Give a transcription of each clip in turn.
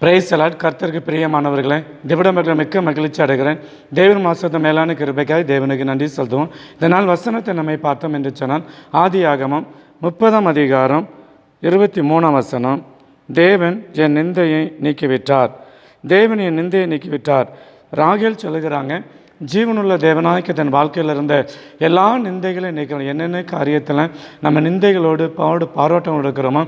Price allot கர்த்தருக்கு பிரியமானவர்களே திவிடமர்கள் மிக்க மகிழ்ச்சி அடைகிறேன். தேவன் மாசத்தை மேலான கிருபைக்காய் தேவனுக்கு நன்றி செலுத்துவோம். இதனால் வசனத்தை நம்மை பார்த்தோம் என்று சொன்னால் ஆதி ஆகமம் முப்பதாம் அதிகாரம் இருபத்தி மூணாம் வசனம். தேவன் என் நிந்தையை நீக்கிவிட்டார். தேவன் என் நிந்தையை நீக்கிவிட்டார். ராகேல் சொல்லுகிறாங்க ஜீவனுள்ள தேவனாய்க்கு தன் வாழ்க்கையில் இருந்த எல்லா நிந்தைகளையும் நீக்கணும் என்னென்ன காரியத்தில் நம்ம நிந்தைகளோடு பாடு பாராட்டம் இருக்கிறோமோ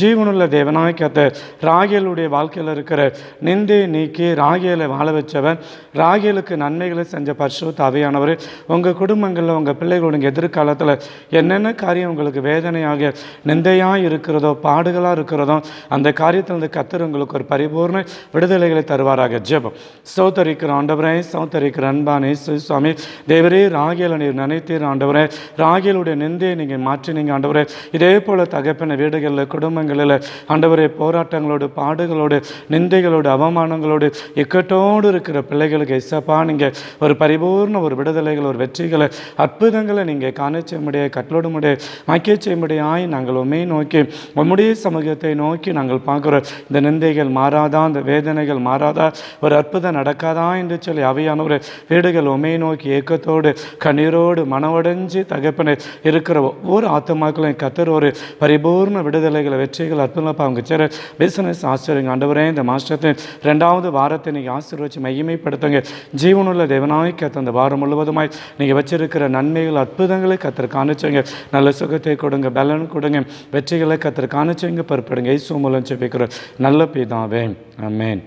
ஜீவனுள்ள தேவனாய்க்கத்தை ராகியலுடைய வாழ்க்கையில் இருக்கிற நிந்தையை நீக்கி ராகியலை வாழ வச்சவர் ராகியலுக்கு நன்மைகளை செஞ்ச பரிசுத்த அவையானவர் உங்கள் குடும்பங்களில் உங்கள் பிள்ளைகளுடைய எதிர்காலத்தில் என்னென்ன காரியம் உங்களுக்கு வேதனையாக நிந்தையாக இருக்கிறதோ பாடுகளாக இருக்கிறதோ அந்த காரியத்தில் இருந்து கத்தர் உங்களுக்கு ஒரு பரிபூர்ண விடுதலைகளை தருவாராக. ஜெபம். சௌத்தரிக்கிற ஆண்டவரே சௌத்தரிக்கிற அன்பான இயேசு சுவாமி. தேவரே ராகியலை நீர் நினைத்தீர் ஆண்டவரே. ராகியலுடைய நிந்தையை நீங்கள் மாற்றினீங்க ஆண்டவரே. இதே போல் தகப்பின வீடுகளில் குடும்பங்களில் ஆண்டவரே போராட்டங்களோடு பாடுகளோடு நிந்தைகளோடு அவமானங்களோடு இக்கட்டோடு இருக்கிற பிள்ளைகளுக்கு இசப்பா நீங்கள் ஒரு பரிபூர்ண ஒரு விடுதலைகள் ஒரு வெற்றிகளை அற்புதங்களை நீங்கள் காண செய்ய முடிய கட்டளோடு முடிய மக்கிய செய்ய முடியாய் நாங்கள் உண்மையை நோக்கி உம்முடைய சமூகத்தை நோக்கி நாங்கள் பார்க்குறோம். இந்த நிந்தைகள் மாறாதா? இந்த வேதனைகள் மாறாதா? ஒரு அற்புதம் நடக்காதா? என்று சொல்லி அவையானவர் வீடுகள் உமை நோக்கி ஏக்கத்தோடு கண்ணீரோடு மனவடைஞ்சு தகப்பனை இருக்கிற ஒவ்வொரு ஆத்மாக்களையும் கத்தர் ஒரு பரிபூர்ண விடுதலைகளை வெற்றிகள் அற்புதமாக அவங்க சேர பிசினஸ் ஆசிரியங்க ஆண்டவரே இந்த மாஸ்டத்தை ரெண்டாவது வாரத்தை நீங்கள் ஆசீர்வச்சு மையமைப்படுத்துங்க ஜீவனுள்ள தேவனாய் கத்த அந்த வாரம் முழுவதுமாய் நீங்கள் வச்சிருக்கிற நன்மைகள் அற்புதங்களை கத்தர் காணிச்சுங்க. நல்ல சுகத்தை கொடுங்க பலன் கொடுங்க வெற்றிகளை கத்தர் காணிச்சுங்க பொறுப்படுங்க. ஐசோ மூலம் செபிக்கிற நல்ல பிதாவே. அமேன்